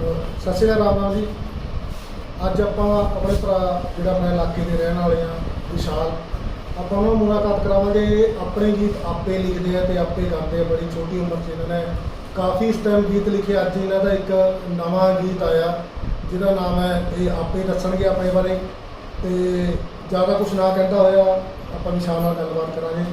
ਸਤਿ ਸ਼੍ਰੀ ਅਕਾਲ ਰਾਮ ਜੀ। ਅੱਜ ਆਪਾਂ ਆਪਣੇ ਭਰਾ ਜਿਹੜਾ ਆਪਣੇ ਇਲਾਕੇ ਦੇ ਰਹਿਣ ਵਾਲੇ ਆ ਵਿਸ਼ਾਲ, ਆਪਾਂ ਉਹਨਾਂ ਨੂੰ ਮੁਲਾਕਾਤ ਕਰਾਵਾਂਗੇ। ਆਪਣੇ ਗੀਤ ਆਪੇ ਲਿਖਦੇ ਆ ਤੇ ਆਪੇ ਗਾਉਂਦੇ ਆ, ਬੜੀ ਛੋਟੀ ਉਮਰ 'ਚ ਇਹਨਾਂ ਨੇ ਕਾਫੀ ਇਸ ਟਾਈਮ ਗੀਤ ਲਿਖੇ। ਅੱਜ ਇਹਨਾਂ ਦਾ ਇੱਕ ਨਵਾਂ ਗੀਤ ਆਇਆ, ਜਿਹਦਾ ਨਾਮ ਹੈ, ਇਹ ਆਪੇ ਦੱਸਣਗੇ ਆਪਣੇ ਬਾਰੇ। ਤੇ ਜ਼ਿਆਦਾ ਕੁਝ ਨਾ ਕਹਿੰਦਾ ਹੋਇਆ, ਆਪਾਂ ਵਿਸ਼ਾਲ ਨਾਲ ਗੱਲਬਾਤ ਕਰਾਂਗੇ।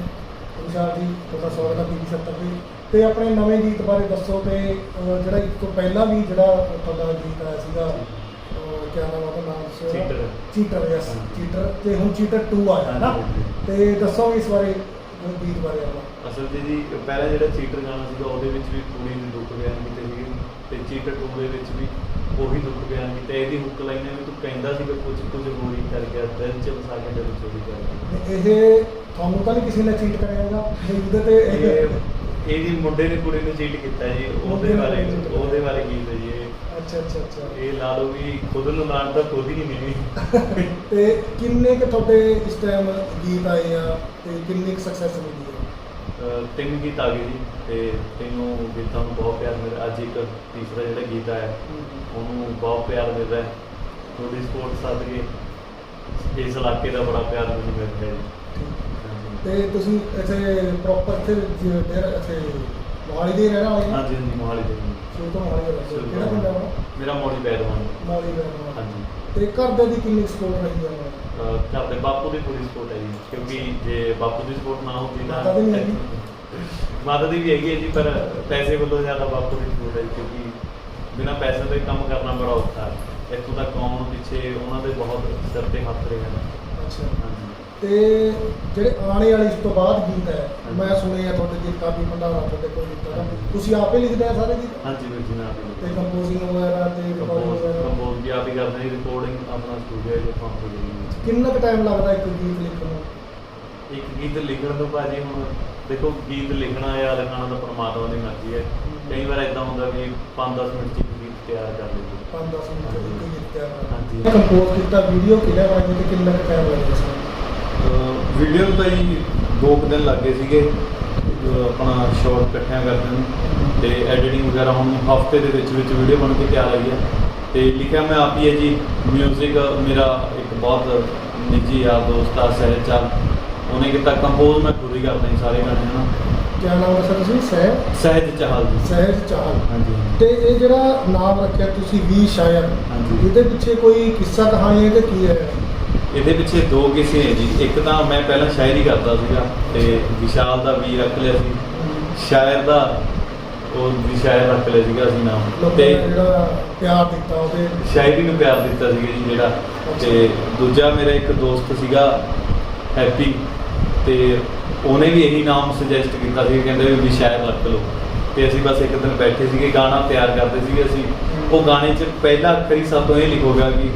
ਵਿਸ਼ਾਲ ਜੀ, ਤੁਹਾਡਾ ਸਵਾਗਤ ਹੈ ਪੀਪੀ ਸੱਤਰ ਤੇ। ਤੇ ਆਪਣੇ ਨਵੇਂ ਗੀਤ ਬਾਰੇ ਦੱਸੋ ਤੇ ਅਹ, ਜਿਹੜਾ ਇੱਕ ਤੋਂ ਪਹਿਲਾਂ ਵੀ ਜਿਹੜਾ ਤੁਹਾਡਾ ਗੀਤ ਆਇਆ ਸੀਗਾ ਅਹ, ਕਿਆ ਨਾਮ ਉਹਦਾ ਨਾਮ ਸੀ ਉਹਦਾ? ਚੀਟਰ। ਚੀਟਰ ਯਸ ਹਾਂਜੀ। ਚੀਟਰ ਤੇ ਹੁਣ ਚੀਟਰ 2 ਆਇਆ ਹੈ ਨਾ ਹਾਂਜੀ। ਤੇ ਦੱਸੋ ਇਸ ਬਾਰੇ ਉਹ ਗੀਤ ਬਾਰੇ ਆਪਾਂ ਅਸਲ 'ਚ ਜੀ ਪਹਿਲਾ ਜਿਹੜਾ ਚੀਟਰ ਗਾਣਾ ਸੀਗਾ ਉਹਦੇ ਵਿੱਚ ਵੀ ਕੁੜੀ ਨੂੰ ਦੁੱਖ ਬਿਆਨ ਕੀਤੇ ਸੀਗੇ ਤੇ ਚੀਟਰ 2 ਦੇ ਵਿੱਚ ਵੀ ਉਹੀ ਦੁੱਖ ਬਿਆਨ ਕੀਤਾ ਇਹਦੀ ਹੁੱਕ ਲਾਈਨ ਹੈ ਵੀ ਤੂੰ ਕਹਿੰਦਾ ਸੀਗਾ ਕੁਝ ਕੁਝ ਹੋਰੀ ਕਰ ਗਿਆ ਦਿਲ 'ਚ ਵਸਾ ਕੇ ਦਿਲ ਚੋਰੀ ਕਰ ਗਿਆ ਤੇ ਇਹ ਤੁਹਾਨੂੰ ਤਾਂ ਨਹੀਂ ਕਿਸੇ ਨੇ ਚੀਟ ਕਰਿਆ ਹੈਗਾ ਉਹਦੇ ਤੇ ਇਹ ਇਹ ਇਹਦੀ ਮੁੰਡੇ ਨੇ ਕੁੜੀ ਨੂੰ ਚੀਟ ਕੀਤਾ ਜੀ ਉਹਦੇ ਬਾਰੇ ਉਹਦੇ ਬਾਰੇ ਗੀਤ ਹੈ ਜੀ ਇਹ? ਅੱਛਾ ਅੱਛਾ ਅੱਛਾ। ਇਹ ਲਾ ਲਓ ਵੀ ਖੁਦ ਨੂੰ ਮਾਰਨ ਤਾਂ ਖੁਦ ਹੀ ਨਹੀਂ। ਮਿਲੀ ਤੇ ਕਿੰਨੇ ਕੁ ਤੁਹਾਡੇ ਇਸ ਟਾਈਮ ਗੀਤ ਆਏ ਆ ਤੇ ਕਿੰਨੀ ਕੁ ਸਕਸੈਸ ਮਿਲੀ ਹੈ ਅਹ ਤਿੰਨ ਗੀਤ ਆ ਗਏ ਜੀ ਤੇ ਤਿੰਨੋਂ ਗੀਤਾਂ ਨੂੰ ਬਹੁਤ ਪਿਆਰ ਮਿਲਿਆ। ਅੱਜ ਇੱਕ ਤੀਸਰਾ ਜਿਹੜਾ ਗੀਤ ਆਇਆ ਉਹਨੂੰ ਬਹੁਤ ਪਿਆਰ ਮਿਲ ਰਿਹਾ। ਹੈ ਤੁਹਾਡੀ ਸਪੋਰਟ ਸੱਦ ਕੇ ਇਸ ਇਲਾਕੇ ਦਾ ਬੜਾ ਪਿਆਰ ਮੈਨੂੰ ਮਿਲ ਰਿਹਾ ਜੀ। ਤੇ ਤੁਸੀਂ ਇੱਥੇ ਪ੍ਰੋਪਰ ਇੱਥੇ ਜ- ਡੇਰਾ ਇੱਥੇ ਮੋਹਾਲੀ ਦੇ ਰਹਿਣ ਆ ਹਾਂਜੀ ਹਾਂਜੀ ਮੋਹਾਲੀ ਦੇ। ਸ਼ੁਰੂ ਤੋਂ ਮੋਹਾਲੀ ਦਾ ਤੋਂ ਕਿਹੜਾ ਪਿੰਡ ਹੈ ਆਪਣਾ? ਮੇਰਾ ਮੋੜੀ ਬੈਦਵਾਨ ਮੋਹਾਲੀ ਵਾਲਾ ਹਾਂਜੀ। ਤੇ ਘਰ ਦੇ ਦੀ ਕਿੰਨੀ ਸਪੋਰਟ ਰਹੀ ਅਹ ਘਰ ਦੇ ਬਾਪੂ ਦੀ ਪੂਰੀ ਸਪੋਰਟ ਹੈ ਜੀ ਕਿਉਂਕਿ ਜੇ ਬਾਪੂ ਦੀ ਸਪੋਰਟ ਨਾ ਹੁੰਦੀ ਨਾ ਮਾਤਾ ਦੀ ਵੀ ਹੈਗੀ? ਹੈ ਜੀ ਪਰ ਪੈਸੇ ਵੱਲੋਂ ਜ਼ਿਆਦਾ ਬਾਪੂ ਦੀ ਸਪੋਰਟ ਹੈ ਕਿਉਂਕਿ ਬਿਨਾਂ ਪੈਸੇ ਤੋਂ ਕੰਮ ਕਰਨਾ ਬੜਾ ਔਖਾ ਹੈ। ਇੱਥੋਂ ਤੱਕ ਆਉਣ ਪਿੱਛੇ ਉਹਨਾਂ ਦੇ ਬਹੁਤ ਸਿਰ ਤੇ ਹੱਥ ਰਹੇ ਹਨ। ਅੱਛਾ। ਹਾਂਜੀ। ਤੇ ਜਿਹੜੇ ਆਉਣੇ ਵਾਲੇ ਇਸ ਤੋਂ ਬਾਅਦ ਗੀਤ ਹੈ। ਮੈਂ ਸੁਣਿਆ ਤੁਹਾਡੇ ਗੀਤ ਕਾਫੀ ਭੰਡਾਰਾ ਤੁਹਾਡੇ ਕੋਲ ਗੀਤਾਂ ਦਾ ਤੁਸੀਂ ਆਪੇ ਲਿਖਦੇ ਆ ਸਾਰੇ ਗੀਤ? ਹਾਂਜੀ ਵੀਰ ਜੀ ਨਾਲ ਤੇ ਕੰਪੋਜ਼ਿੰਗ ਵਗੈਰਾ ਤੇ ਵਗੈਰਾ? ਕੰਪੋਜ਼ ਵੀ ਆਪ ਹੀ ਕਰਦੇ ਹਾਂ ਰਿਕਾਰਡਿੰਗ ਆਪਣਾ ਸਟੂਡੀਓ ਹੈ ਜੋ ਪੰਪ ਹੋ ਜੀ ਕਿੰਨਾ ਕੁ ਟਾਈਮ ਲੱਗਦਾ ਇੱਕ ਗੀਤ ਲਿਖਣ ਨੂੰ? ਇੱਕ ਗੀਤ ਲਿਖਣ ਤੋਂ ਭਾਜੀ ਹੁਣ ਦੇਖੋ ਗੀਤ ਲਿਖਣਾ ਜਾਂ ਲਿਖਾਣਾ ਤਾਂ ਪਰਮਾਤਮਾ ਦੀ ਮਰਜ਼ੀ ਹੈ। ਕਈ ਵਾਰ ਇਦਾਂ ਹੁੰਦਾ ਵੀ 5-10 ਮਿੰਟ 'ਚ ਇੱਕ ਗੀਤ ਤਿਆਰ ਕਰ ਲਈਏ। 5-10 ਮਿੰਟ ਚ ਇੱਕ ਗੀਤ ਤਿਆਰ ਕਰਨਾ ਹਾਂਜੀ। ਕੰਪੋਜ਼ ਕੀਤਾ ਵੀਡੀਓ ਕਿਹੜਾ ਬਣਾਈ ਤੇ ਕਿੰਨਾ ਕੁ ਟਾਈਮ ਲੱਗਦਾ ਸੀ? ਵੀਡੀਓ ਨੂੰ ਤਾਂ ਜੀ ਦੋ ਕੁ ਦਿਨ ਲੱਗੇ ਸੀਗੇ ਅਹ ਆਪਣਾ ਸ਼ਾਰਟ ਇਕੱਠਿਆਂ ਕਰਦੇ ਨੂੰ ਤੇ ਐਡੀਟਿੰਗ ਵਗੈਰਾ ਹੁਣ ਹਫ਼ਤੇ ਦੇ ਵਿੱਚ ਵਿੱਚ ਵੀਡੀਓ ਬਣ ਕੇ ਤਿਆਰ ਆਈ ਹੈ। ਤੇ ਲਿਖਿਆ ਮੈਂ ਆਪ ਹੀ ਹੈ ਜੀ 뮤직 ਮੇਰਾ ਇੱਕ ਬਹੁਤ ਨਿੱਜੀ ਯਾਰ ਦੋਸਤ ਆ ਸਹਿਜਾਲ ਉਹਨੇ ਕੀਤਾ ਕੰਪੋਜ਼ ਮੈਂ ਖੁਦ ਹੀ ਕਰਦਾ ਜੀ ਸਾਰੇ ਗਾਣੇ ਹਨਾ। ਕਿਆ ਨਾਮ ਦੱਸਿਆ ਤੁਸੀਂ? ਸਹਿ ਸਹਿਜ ਚਾਹਲ ਜੀ। ਸਹਿਜ ਚਾਹਲ। ਹਾਂਜੀ। ਤੇ ਇਹ ਜਿਹੜਾ ਨਾਮ ਰੱਖਿਆ ਤੁਸੀਂ ਵੀ ਸ਼ਾਇਰ ਹਾਂਜੀ। ਇਹਦੇ ਪਿੱਛੇ ਕੋਈ ਕਿੱਸਾ ਕਹਾਣੀ ਹੈ ਕਿ ਕੀ ਹੈ? ਇਹਦੇ ਪਿੱਛੇ ਦੋ ਕਿੱਸੇ ਹੈ ਜੀ। ਇੱਕ ਤਾਂ ਮੈਂ ਪਹਿਲਾਂ ਸ਼ਾਇਰੀ ਕਰਦਾ ਸੀਗਾ ਤੇ ਵਿਸ਼ਾਲ ਦਾ ਵੀ ਰੱਖ ਲਿਆ ਸੀ। ਸ਼ਾਇਰ ਦਾ ਉਹ ਵੀ ਸ਼ਾਇਰ ਰੱਖ ਲਿਆ ਸੀਗਾ ਅਸੀਂ ਨਾਮ। ਤੇ ਜਿਹੜਾ ਪਿਆਰ ਦਿੱਤਾ ਉਹਦੇ। ਸ਼ਾਇਰੀ ਨੂੰ ਪਿਆਰ ਦਿੱਤਾ ਸੀਗਾ ਜੀ ਜਿਹੜਾ। ਤੇ ਦੂਜਾ ਮੇਰਾ ਇੱਕ ਦੋਸਤ ਸੀਗਾ ਹੈਪੀ। ਤੇ ਉਹਨੇ ਵੀ ਇਹੀ ਨਾਮ ਸੁਜੈਸਟ ਕੀਤਾ ਸੀ ਕਹਿੰਦੇ ਵੀ ਸ਼ਾਇਰ ਰੱਖ ਲਓ। ਤੇ ਅਸੀਂ ਬਸ ਇੱਕ ਦਿਨ ਬੈਠੇ ਸੀਗੇ ਗਾਣਾ ਤਿਆਰ ਕਰਦੇ ਸੀਗੇ ਅਸੀਂ। ਉਹ ਗਾਣੇ 'ਚ ਪਹਿਲਾ ਅੱਖਰ ਹੀ ਸਾਤੋਂ ਇਹ ਲਿਖੋਗਾ ਕਿ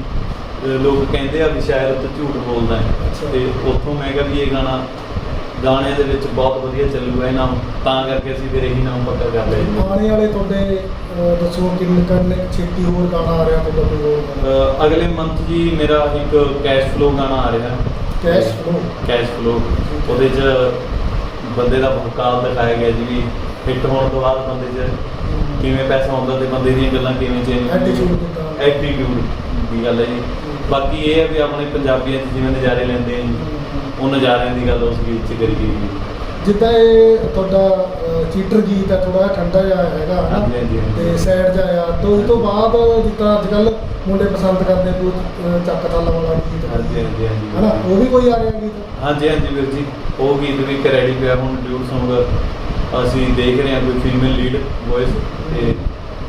ਲੋਕ ਕਹਿੰਦੇ ਆ ਵੀ ਸ਼ਾਇਰ ਤੇ ਝੂਠ ਬੋਲਦਾ ਹੈ। ਤੇ ਉੱਥੋਂ ਮੈਂ ਕਿਹਾ ਵੀ ਇਹ ਗਾਣਾ ਗਾਣਿਆਂ ਦੇ ਵਿੱਚ ਬਹੁਤ ਵਧੀਆ ਚੱਲੂਗਾ ਇਹ ਨਾਮ ਤਾਂ ਕਰਕੇ ਅਸੀਂ ਫਿਰ ਇਹੀ ਨਾਮ ਪੱਕਾ ਕਰ ਜੀ ਆਉਣੇ ਵਾਲੇ ਤੁਹਾਡੇ ਦੱਸੋ ਕਿੰਨੇ ਕੰਨੇ ਛੇਤੀ ਹੋਰ ਗਾਣਾ ਆ ਰਿਹਾ ਤੁਹਾਡਾ ਕੋਈ ਹੋਰ ਗਾਣਾ? ਅਗਲੇ ਮੰਥ ਜੀ ਮੇਰਾ ਇੱਕ ਕੈਸ਼ ਫਲੋ ਗਾਣਾ ਆ ਰਿਹਾ। ਕੈਸ਼ ਫਲੋ ਕੈਸ਼ ਫਲੋ ਉਹਦੇ 'ਚ ਬੰਦੇ ਦਾ ਭੁਕਾਲ ਦਿਖਾਇਆ ਗਿਆ ਜੀ ਵੀ ਹਿੱਟ ਹੋਣ ਤੋਂ ਬਾਅਦ ਬੰਦੇ 'ਚ ਕਿਵੇਂ ਪੈਸਾ ਆਉਂਦਾ ਤੇ ਬੰਦੇ ਦੀਆਂ ਗੱਲਾਂ ਕਿਵੇਂ ਚੇਂਜ? ਐਟੀਟਿਊਡ ਦੀ ਗੱਲ ਹੈ ਜੀ। ਬਾਕੀ ਇਹ ਹੈ ਵੀ ਆਪਣੇ ਪੰਜਾਬੀਆਂ 'ਚ ਜਿਵੇਂ ਨਜ਼ਾਰੇ ਲੈਂਦੇ ਆ ਜੀ ਉਹ ਨਜ਼ਾਰਿਆਂ ਦੀ ਗੱਲ ਉਸ ਗੀਤ 'ਚ ਕਰੀ ਗਈ ਜਿੱਦਾਂ ਇਹ ਤੁਹਾਡਾ ਚੀਟਰ ਗੀਤ ਹੈ ਥੋੜਾ ਠੰਡਾ ਜਿਹਾ ਹੈਗਾ ਹਨਾ? ਹਾਂਜੀ, ਹਾਂਜੀ, ਹਾਂਜੀ। ਤੇ ਸੈਡ ਜਿਹਾ ਆ। ਤੋਂ ਤੋਂ ਬਾਅਦ ਜਿੱਦਾਂ ਅੱਜ ਕੱਲ ਮੁੰਡੇ ਪਸੰਦ ਕਰਦੇ ਕੋਈ ਅਹ, ਚੱਕ ਤਾਲਾ ਵਾਲਾ ਗੀਤ ਹਾਂਜੀ ਹਾਂਜੀ ਹਾਂਜੀ। ਹਨਾ? ਉਹ ਵੀ ਕੋਈ ਆ ਰਿਹਾ ਗੀਤ? ਹਾਂਜੀ ਹਾਂਜੀ ਵੀਰ ਜੀ ਉਹ ਗੀਤ ਵੀ ਇੱਕ ਰੈਡੀ ਪਿਆ ਹੁਣ ਡਿਊਟ Song ਅਸੀਂ ਦੇਖ ਰਹੇ ਹਾਂ ਕੋਈ ਫੀਮੇਲ ਲੀਡ ਵੌਇਸ ਤੇ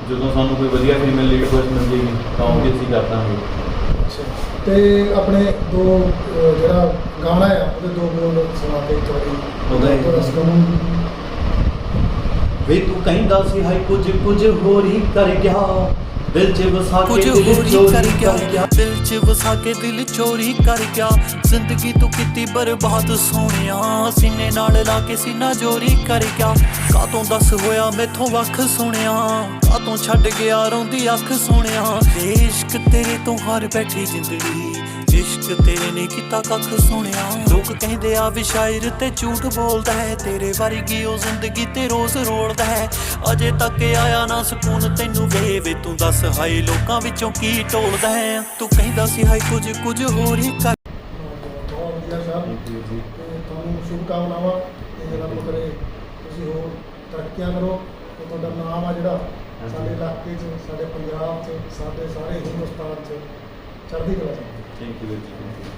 ਜਦੋਂ ਸਾਨੂੰ ਕੋਈ ਵਧੀਆ ਫੀਮੇਲ ਲੀਡ ਵੌਇਸ ਮਿਲ ਜੇਗੀ ਤਾਂ ਉਹ ਵੀ ਅਸੀਂ ਕਰ ਦਾਂਗੇ ਤੇ ਆਪਣੇ ਦੋ ਅਹ, ਜਿਹੜਾ ਗਾਣਾ ਆ ਉਹਦੇ ਦੋ ਬੋਲ ਸੁਣਾ ਕੇ ਤੁਹਾਡੀ। ਉਹਦਾ ਇੱਕ- ਤੁਹਾਡਾ ਸੁਣਾਉਂ ਵੇ ਤੂੰ ਕਹਿੰਦਾ ਸੀ ਹਾਈ ਕੁਝ ਕੁਝ ਹੋਰ ਕਰ ਗਿਆ। ਕੁਝ ਦਿਲ ਹੋਰ ਹੀ ਚੋਰੀ ਕਰ ਗਿਆ। ਦਿਲ 'ਚ ਵਸਾ ਕੇ ਦਿਲ ਚੋਰੀ ਕਰ ਗਿਆ। ਜ਼ਿੰਦਗੀ ਤੂੰ ਕੀਤੀ ਬਰਬਾਦ ਸੋਹਣਿਆ। ਸੀਨੇ ਨਾਲ ਲਾ ਕੇ ਸੀਨਾ ਜੋਰੀ ਕਰ ਗਿਆ। ਕਾਤੋਂ ਦੱਸ ਹੋਇਆ ਮੈਥੋਂ ਵੱਖ ਸੁਣਿਆ। ਕਾਤੋਂ ਛੱਡ ਗਿਆ ਰੋਂਦੀ ਅੱਖ ਸੁਣਿਆ। ਇਸ਼ਕ ਤੇਰੇ ਤੋਂ ਹਾਰ ਬੈਠੀ ਜ਼ਿੰਦਗੀ। ਇਸ਼ਕ ਤੇਰੇ ਨੇ ਕੀਤਾ ਕੱਖ ਸੁਣਿਆ। ਲੋਕ ਕਹਿੰਦੇ ਆ ਵੀ ਸ਼ਾਇਰ ਤੇ ਝੂਠ ਬੋਲਦਾ ਹੈ। ਤੇਰੇ ਵਰਗੀ ਉਹ ਜ਼ਿੰਦਗੀ ਤੇ ਰੋਜ਼ ਰੋਲਦਾ ਹੈ। ਅਜੇ ਤੱਕ ਆਇਆ ਨਾ ਸਕੂਨ ਤੈਨੂੰ ਵੇ ਵੇ ਤੂੰ ਦੱਸ ਹਾਏ ਲੋਕਾਂ ਵਿੱਚੋਂ ਕੀ ਟੋਲਦਾ ਹੈ? ਤੂੰ ਕਹਿੰਦਾ ਸੀ ਹਾਏ ਕੁਝ ਕੁਝ ਹੋਰ ਹੀ ਕਰ। ਬਹੁਤ ਵਧੀਆ ਸਾਹਿਬ ਤੇ ਤੁਹਾਨੂੰ ਸ਼ੁਭ ਤੇ ਰੱਬ ਕਰੇ, ਤੁਸੀਂ ਹੋਰ ਤਰੱਕੀਆਂ ਕਰੋ। ਤੇ ਤੁਹਾਡਾ ਨਾਮ ਆ ਜਿਹੜਾ ਸਾਡੇ ਇਲਾਕੇ 'ਚ, ਸਾਡੇ ਪੰਜਾਬ 'ਚ, ਸਾਡੇ ਸਾਰੇ ਹਿੰਦੁਸਤਾਨ 'ਚ ਚੜ੍ਹਦੀ ਕਲਾ 'ਚ। Thank you.